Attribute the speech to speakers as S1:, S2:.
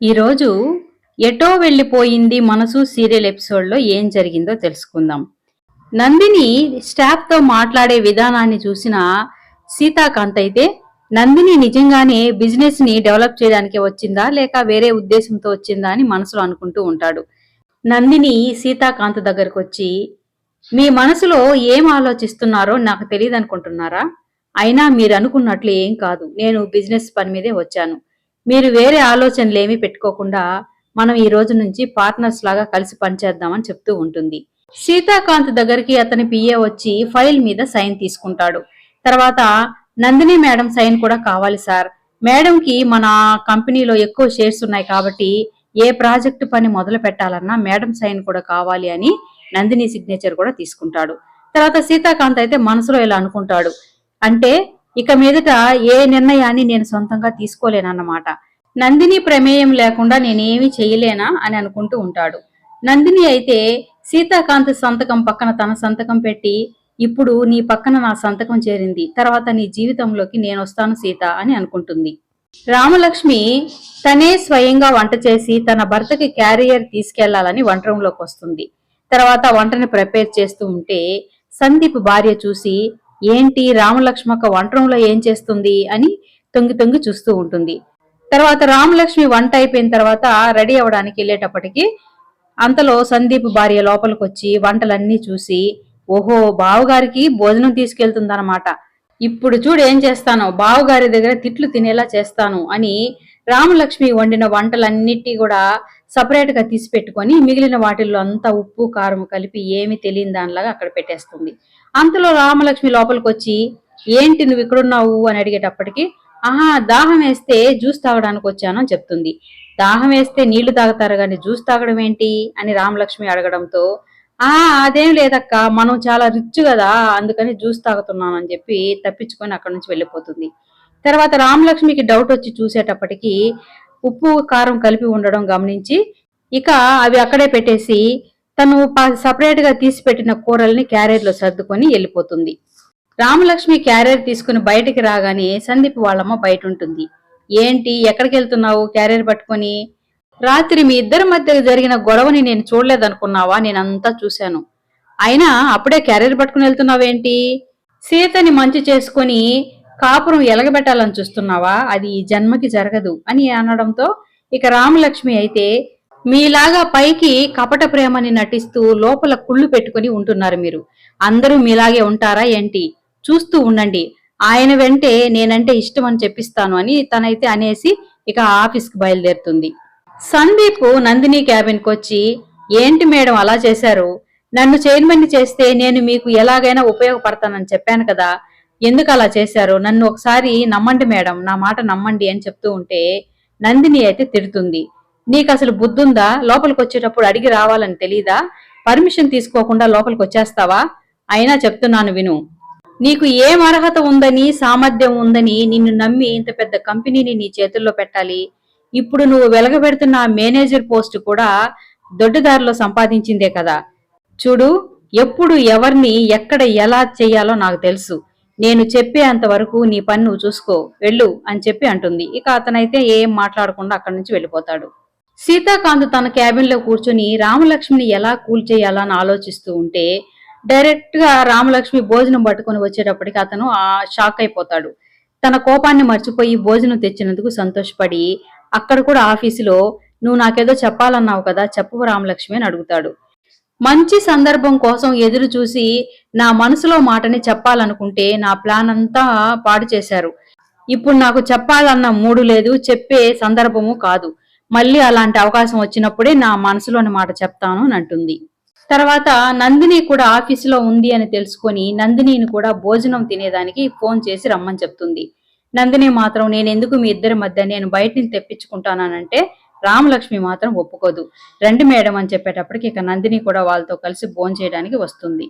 S1: ఈరోజు ఎటో వెళ్ళిపోయింది మనసు సీరియల్ ఎపిసోడ్లో ఏం జరిగిందో తెలుసుకుందాం. నందిని స్టాఫ్తో మాట్లాడే విధానాన్ని చూసిన సీతాకాంత్ అయితే నందిని నిజంగానే బిజినెస్ని డెవలప్ చేయడానికి వచ్చిందా లేక వేరే ఉద్దేశంతో వచ్చిందా అని మనసులో అనుకుంటూ ఉంటాడు. నందిని సీతాకాంత్ దగ్గరకు వచ్చి మీ మనసులో ఏం ఆలోచిస్తున్నారో నాకు తెలియదు అనుకుంటున్నారా అయినా మీరు అనుకున్నట్లు ఏం కాదు. నేను బిజినెస్ పని మీదే వచ్చాను. మీరు వేరే ఆలోచనలు ఏమీ పెట్టుకోకుండా మనం ఈ రోజు నుంచి పార్ట్నర్స్ లాగా కలిసి పనిచేద్దామని చెప్తూ ఉంటుంది. సీతాకాంత్ దగ్గరికి అతని పిఏ వచ్చి ఫైల్ మీద సైన్ తీసుకుంటాడు. తర్వాత నందిని మేడం సైన్ కూడా కావాలి సార్. మేడంకి మన కంపెనీలో ఎక్కువ షేర్స్ ఉన్నాయి కాబట్టి ఏ ప్రాజెక్టు పని మొదలు పెట్టాలన్నా మేడం సైన్ కూడా కావాలి అని నందిని సిగ్నేచర్ కూడా తీసుకుంటాడు. తర్వాత సీతాకాంత్ అయితే మనసులో ఇలా అనుకుంటాడు. అంటే ఇక మీదట ఏ నిర్ణయాన్ని నేను సొంతంగా తీసుకోలేనన్నమాట. నందిని ప్రమేయం లేకుండా నేనేమి చేయలేనా అని అనుకుంటూ ఉంటాడు. నందిని అయితే సీతాకాంత్ సంతకం పక్కన తన సంతకం పెట్టి ఇప్పుడు నీ పక్కన నా సంతకం చేరింది. తర్వాత నీ జీవితంలోకి నేను వస్తాను సీత అని అనుకుంటుంది. రామలక్ష్మి తనే స్వయంగా వంట చేసి తన భర్తకి క్యారియర్ తీసుకెళ్ళాలని వంట రూమ్లోకి వస్తుంది. తర్వాత వంటని ప్రిపేర్ చేస్తూ ఉంటే సందీప్ భార్య చూసి ఏంటి రామలక్ష్మక్క వంటరంలో ఏం చేస్తుంది అని తొంగి తొంగి చూస్తూ ఉంటుంది. తర్వాత రామలక్ష్మి వంట అయిపోయిన తర్వాత రెడీ అవ్వడానికి వెళ్ళేటప్పటికి అంతలో సందీప్ భార్య లోపలికి వచ్చి వంటలన్నీ చూసి ఓహో బావగారికి భోజనం తీసుకెళ్తుందన్నమాట. ఇప్పుడు చూడు ఏం చేస్తాను బావగారి దగ్గర తిట్లు తినేలా చేస్తాను అని రామలక్ష్మి వండిన వంటలన్నిటి కూడా సపరేట్గా తీసి పెట్టుకొని మిగిలిన వాటిల్లో అంతా ఉప్పు కారం కలిపి ఏమి తెలియని దానిలాగా అక్కడ పెట్టేస్తుంది. అంతలో రామలక్ష్మి లోపలికి వచ్చి ఏంటి నువ్వు ఇక్కడున్నావు? అని అడిగేటప్పటికి ఆహా దాహం వేస్తే జ్యూస్ తాగడానికి వచ్చాను అని చెప్తుంది. దాహం వేస్తే నీళ్ళు తాగుతారు కానీ జ్యూస్ తాగడం ఏంటి? అని రామలక్ష్మి అడగడంతో ఆ అదేం లేదక్క మనం చాలా రిచ్ కదా అందుకని జ్యూస్ తాగుతున్నాను అని చెప్పి తప్పించుకొని అక్కడి నుంచి వెళ్ళిపోతుంది. తర్వాత రామలక్ష్మికి డౌట్ వచ్చి చూసేటప్పటికి ఉప్పు కారం కలిపి ఉండడం గమనించి ఇక అవి అక్కడే పెట్టేసి తను సపరేట్గా తీసి పెట్టిన కూరల్ని క్యారియర్లో సర్దుకొని వెళ్ళిపోతుంది. రామలక్ష్మి క్యారేర్ తీసుకుని బయటికి రాగానే సందీప్ వాళ్ళమ్మ బయట ఉంటుంది ఏంటి? ఎక్కడికి వెళ్తున్నావు క్యారేర్ పట్టుకొని? రాత్రి మీ ఇద్దరి మధ్య జరిగిన గొడవని నేను చూడలేదనుకున్నావా? నేనంతా చూశాను. అయినా అప్పుడే క్యారియర్ పట్టుకుని వెళ్తున్నావేంటి? సీతని మంచి చేసుకుని కాపురం ఎలగబెట్టాలని చూస్తున్నావా? అది ఈ జన్మకి జరగదు అని అనడంతో ఇక రామలక్ష్మి అయితే మీలాగా పైకి కపట ప్రేమని నటిస్తూ లోపల కుళ్ళు పెట్టుకుని ఉంటున్నారు మీరు. అందరూ మీలాగే ఉంటారా ఏంటి? చూస్తూ ఉండండి. ఆయన వెంటే నేనంటే ఇష్టం అని చెప్పిస్తాను అని తనైతే అనేసి ఇక ఆఫీస్కి బయలుదేరుతుంది. సందీప్ నందిని క్యాబిన్కి వచ్చి ఏంటి మేడం అలా చేశారు? నన్ను చైర్మన్ చేస్తే నేను మీకు ఎలాగైనా ఉపయోగపడతానని చెప్పాను కదా. ఎందుకు అలా చేశారు? నన్ను ఒకసారి నమ్మండి మేడం నా మాట నమ్మండి అని చెప్తూ ఉంటే నందిని అయితే తిడుతుంది. నీకు అసలు బుద్ధుందా? లోపలికి వచ్చేటప్పుడు అడిగి రావాలని తెలీదా? పర్మిషన్ తీసుకోకుండా లోపలికి వచ్చేస్తావా అయినా చెప్తున్నాను విను. నీకు ఏం అర్హత ఉందని సామర్థ్యం ఉందని నిన్ను నమ్మి ఇంత పెద్ద కంపెనీని నీ చేతుల్లో పెట్టాలి. ఇప్పుడు నువ్వు వెలగబెడుతున్న మేనేజర్ పోస్ట్ కూడా దొడ్డిదారిలో సంపాదించిందే కదా. చూడు ఎప్పుడు ఎవరిని ఎక్కడ ఎలా చేయాలో నాకు తెలుసు. నేను చెప్పేంత వరకు నీ పని నువ్వు చూసుకో వెళ్ళు అని చెప్పి అంటుంది. ఇక అతనైతే ఏం మాట్లాడకుండా అక్కడి నుంచి వెళ్ళిపోతాడు. సీతాకాంత్ తన క్యాబిన్లో కూర్చుని రామలక్ష్మిని ఎలా కూల్చేయాలని అని ఆలోచిస్తూ ఉంటే డైరెక్ట్గా రామలక్ష్మి భోజనం పట్టుకొని వచ్చేటప్పటికి అతను ఆ షాక్ అయిపోతాడు. తన కోపాన్ని మర్చిపోయి భోజనం తెచ్చినందుకు సంతోషపడి అక్కడ కూడా ఆఫీసులో నువ్వు నాకేదో చెప్పాలన్నావు కదా చెప్పు రామలక్ష్మి అని అడుగుతాడు. మంచి సందర్భం కోసం ఎదురు చూసి నా మనసులో మాటని చెప్పాలనుకుంటే నా ప్లాన్ అంతా పాడు చేశారు. ఇప్పుడు నాకు చెప్పాలన్న మూడు లేదు చెప్పే సందర్భము కాదు. మళ్ళీ అలాంటి అవకాశం వచ్చినప్పుడే నా మనసులోని మాట చెప్తాను అని అంటుంది. తర్వాత నందిని కూడా ఆఫీసులో ఉంది అని తెలుసుకొని నందినిని కూడా భోజనం తినేదానికి ఫోన్ చేసి రమ్మని చెప్తుంది. నందిని మాత్రం నేను ఎందుకు మీ ఇద్దరి మధ్య నేను బయట నుంచి తెప్పించుకుంటానంటే రామలక్ష్మి మాత్రం ఒప్పుకోదు. రండి మేడం అని చెప్పేటప్పటికి ఇక నందిని కూడా వాళ్ళతో కలిసి భోజనం చేయడానికి వస్తుంది.